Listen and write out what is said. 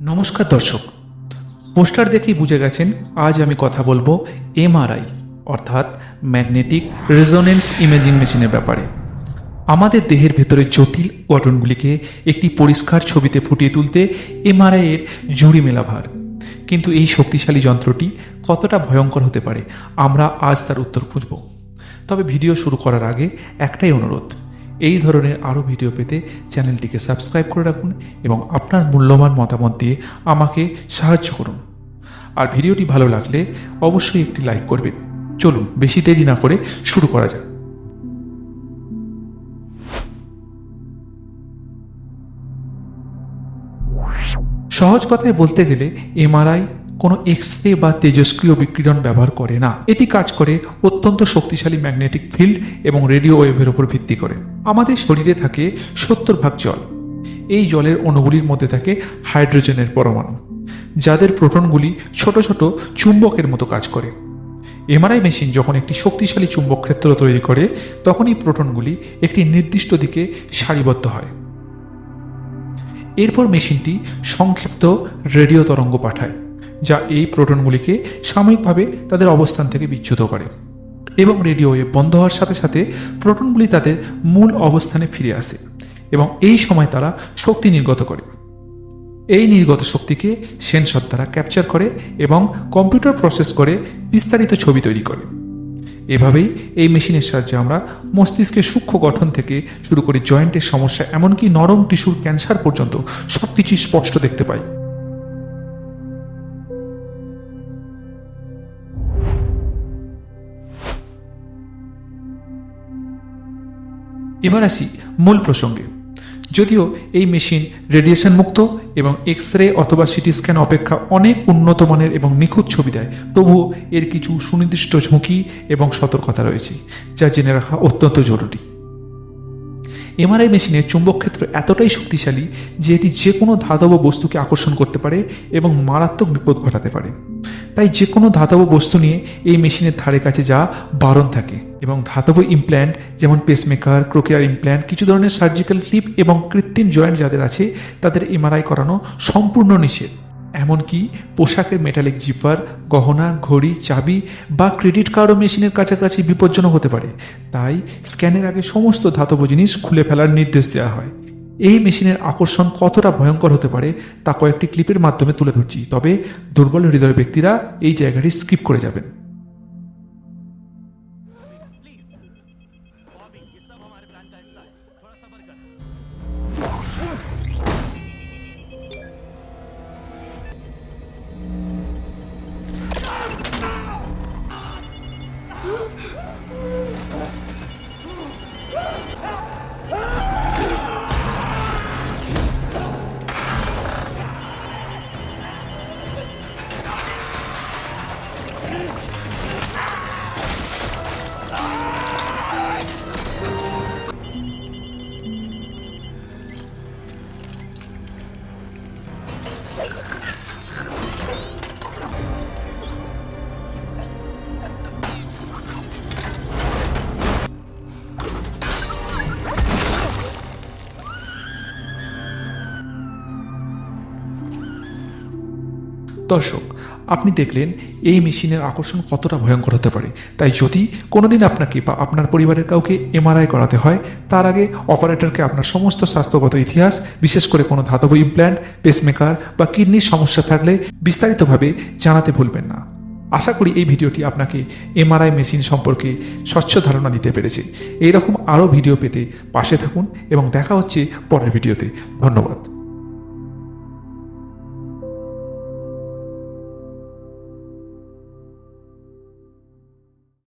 নমস্কার দর্শক। পোস্টার দেখেই বুঝে গেছেন, আজ আমি কথা বলব এমআরআই, অর্থাৎ ম্যাগনেটিক রেজোনেন্স ইমেজিং মেশিনের ব্যাপারে। আমাদের দেহের ভেতরে জটিল গঠনগুলিকে একটি পরিষ্কার ছবিতে ফুটিয়ে তুলতে এমআরআই এর জুড়ি মেলা ভার। কিন্তু এই শক্তিশালী যন্ত্রটি কতটা ভয়ঙ্কর হতে পারে, আমরা আজ তার উত্তর খুঁজব। তবে ভিডিও শুরু করার আগে একটাই অনুরোধ এই ধরনের আরও ভিডিও পেতে চ্যানেলটিকে সাবস্ক্রাইব করে রাখুন এবং আপনার মূল্যবান মতামত দিয়ে আমাকে সাহায্য করুন। আর ভিডিওটি ভালো লাগলে অবশ্যই একটি লাইক করবেন। চলুন, বেশি দেরি না করে শুরু করা যাক। সহজ কথায় বলতে গেলে, এমআরআই কোনো এক্স রে বা তেজস্ক্রিয় বিকিরণ ব্যবহার করে না। এটি কাজ করে অত্যন্ত শক্তিশালী ম্যাগনেটিক ফিল্ড এবং রেডিও ওয়েভের উপর ভিত্তি করে। আমাদের শরীরে থাকে সত্তর ভাগ জল। এই জলের অণুগুলির মধ্যে থাকে হাইড্রোজেনের পরমাণু, যাদের প্রোটনগুলি ছোট ছোট চুম্বকের মতো কাজ করে। এমআরআই মেশিন যখন একটি শক্তিশালী চুম্বক ক্ষেত্র তৈরি করে, তখনই প্রোটনগুলি একটি নির্দিষ্ট দিকে সারিবদ্ধ হয়। এরপর মেশিনটি সংক্ষিপ্ত রেডিও তরঙ্গ পাঠায়। যা এই প্রোটনগুলিকে সাময়িকভাবে তাদের অবস্থান থেকে বিচ্যুত করে এবং রেডিও ওয়েভ বন্ধ হওয়ার সাথে সাথে প্রোটনগুলি তাদের মূল অবস্থানে ফিরে আসে এবং এই সময় তারা শক্তি নির্গত করে। এই নির্গত শক্তিকে সেন্সর দ্বারা ক্যাপচার করে এবং কম্পিউটার প্রসেস করে বিস্তারিত ছবি তৈরি করে। এভাবেই এই মেশিনের সাহায্যে আমরা মস্তিষ্কের সূক্ষ্ম গঠন থেকে শুরু করে জয়েন্টের সমস্যা, এমনকি নরম টিস্যুর ক্যান্সার পর্যন্ত সবকিছু স্পষ্ট দেখতে পাই। এবার আসি মূল প্রসঙ্গে। যদিও এই মেশিন রেডিয়েশন মুক্ত এবং এক্স রে অথবা সিটি স্ক্যান অপেক্ষা অনেক উন্নত মানের এবং নিখুঁত ছবি দেয়, তবুও এর কিছু সুনির্দিষ্ট ঝুঁকি এবং সতর্কতা রয়েছে, যা জেনে রাখা অত্যন্ত জরুরি। এমআরআই মেশিনের চুম্বক ক্ষেত্র এতটাই শক্তিশালী যে এটি যে কোনো ধাতব বস্তুকে আকর্ষণ করতে পারে এবং মারাত্মক বিপদ ঘটাতে পারে। তাই যে কোনো ধাতব বস্তু নিয়ে এই মেশিনের ধারে কাছে যা বারণ থাকে। এবং ধাতব ইমপ্ল্যান্ট যেমন পেসমেকার ক্রোকিয়ার ইমপ্ল্যান্ট কিছু ধরনের সার্জিক্যাল ক্লিপ এবং কৃত্রিম জয়েন্ট যাদের আছে, তাদের এমআরআই করানো সম্পূর্ণ নিষেধ। এমনকি পোশাকের মেটালিক জিপার গহনা, ঘড়ি, চাবি বা ক্রেডিট কার্ডও মেশিনের কাছাকাছি বিপজ্জনক হতে পারে। তাই স্ক্যানের আগে সমস্ত ধাতব জিনিস খুলে ফেলার নির্দেশ দেওয়া হয়। এই মেশিনের আকর্ষণ কতটা ভয়ঙ্কর হতে পারে, তা কয়েকটি ক্লিপের মাধ্যমে তুলে ধরছি। তবে দুর্বল হৃদয় ব্যক্তিরা এই জায়গাটি স্কিপ করে যাবেন। हमारे प्लान का हिस्सा है। थोड़ा सबर कर। দর্শক, আপনি দেখলেন এই মেশিনের আকর্ষণ কতটা ভয়ঙ্কর হতে পারে। তাই যদি কোনোদিন আপনাকে বা আপনার পরিবারের কাউকে এমআরআই করাতে হয়, তার আগে অপারেটরকে আপনার সমস্ত স্বাস্থ্যগত ইতিহাস, বিশেষ করে কোনো ধাতব ইমপ্ল্যান্ট পেসমেকার বা কিডনির সমস্যা থাকলে বিস্তারিতভাবে জানাতে ভুলবেন না। আশা করি এই ভিডিওটি আপনাকে এমআরআই মেশিন সম্পর্কে স্বচ্ছ ধারণা দিতে পেরেছে। এইরকম আরও ভিডিও পেতে পাশে থাকুন এবং দেখা হচ্ছে পরের ভিডিওতে। ধন্যবাদ।